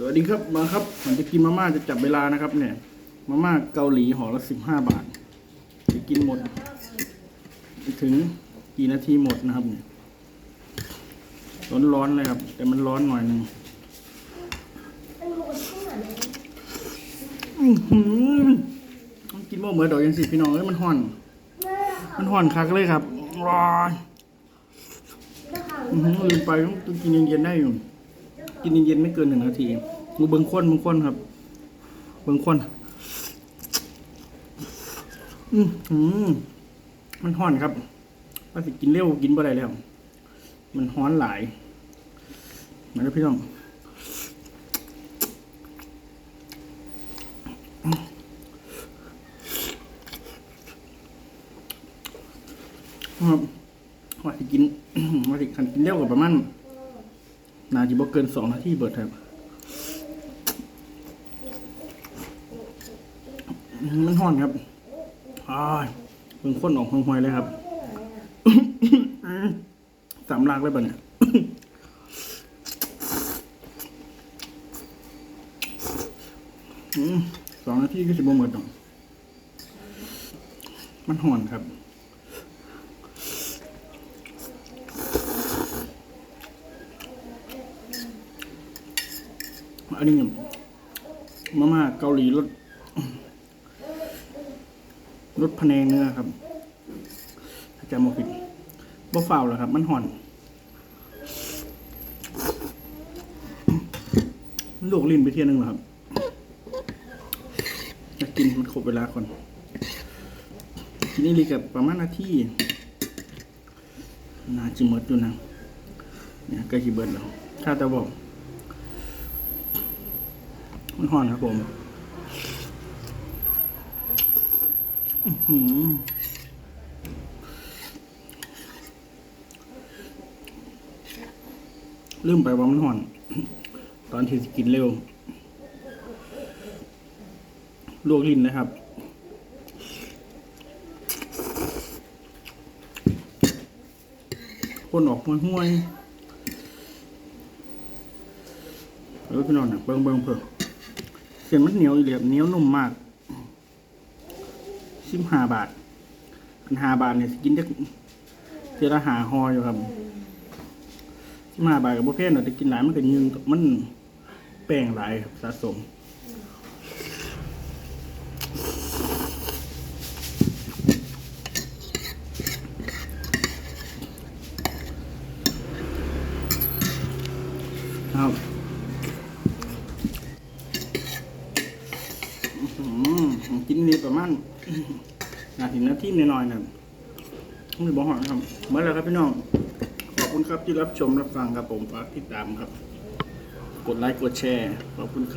สวัสดีครับมาครับผมจะกินมาม่าจะจับเวลานะครับ เนี่ย มาม่าเกาหลีห่อละสิบห้าบาทจะกินหมด ถึงกี่นาทีหมดนะครับ เนี่ยร้อนๆเลยครับ แต่มันร้อนหน่อยหนึงอื้อหือต้องกินโม่เหมือนดอกยังสิพี่น้องเอ้ยมันห่อน มันห่อนคักเลยครับร้อนอื้อหือลืมไปต้องกินเย็นๆได้อยู่ กินเย็นๆไม่เกินหนึ่งนาทีมือเบิ้งข้นเบิ้งข้นครับ เบิ้งข้นอือหือมันห้อนครับว่าสิกินเร็วกินบ่ได้แล้ว มันฮ้อนหลายมาแล้วพี่น้องครับว่าสิกินว่าสิคันกินเร็วกว่าประมาณ นาจะบ่เกินสองนาทีเบิดครับมันห่อนครับอ้ายเพิ่งข้นออกห่วยๆเลยครับสามลากเลยป่ะเนี่ยสองนาทีก็จะบ่หมดดอกมันห่อนครับ อันนี้มาม่าเกาหลีรสรสพะแนงเนื้อครับถ้าจำไม่ผิดบ่ฟาวหรอครับ มันห่อนมันลวกลิ้นไปเที่ยนึงเหรอครับจะกินมันครบเวลาก่อนทีนี้รีกับประมาณนาทีนาจิหมดอยู่นะเนี่ยใกล้จีเบิร์ดแล้วข้าแต่บอก มันห่อนครับผมอื้อหือลืมไปว่ามันห่อน ตอนที่กินเร็ว ลวกลิ้นนะครับคนออกห้วยๆเออพี่น้องนะเบิ่งเบิ่งเพิ่ม เส้นมันเหนียวเหลียบเหนียวนุ่มมากสิบห้าบาท อันห้าบาทเนี่ยสกินได้เจละหาหออยู่ครับสิบห้าบาทกับบุฟเฟ่ต์เนาะกินหลายมันก็ยืงมันแป้งหลายครับสะสมครับ อืมกิ นี่ประมาณนาทีนาทีน้อยๆนะครับไม่บอกหอนครับเมื่อไรครับพี่น้อง ขอบคุณครับที่รับชมรับฟังครับผมฝากติดตามครับ กดไลค์กดแชร์ ขอบคุณครับ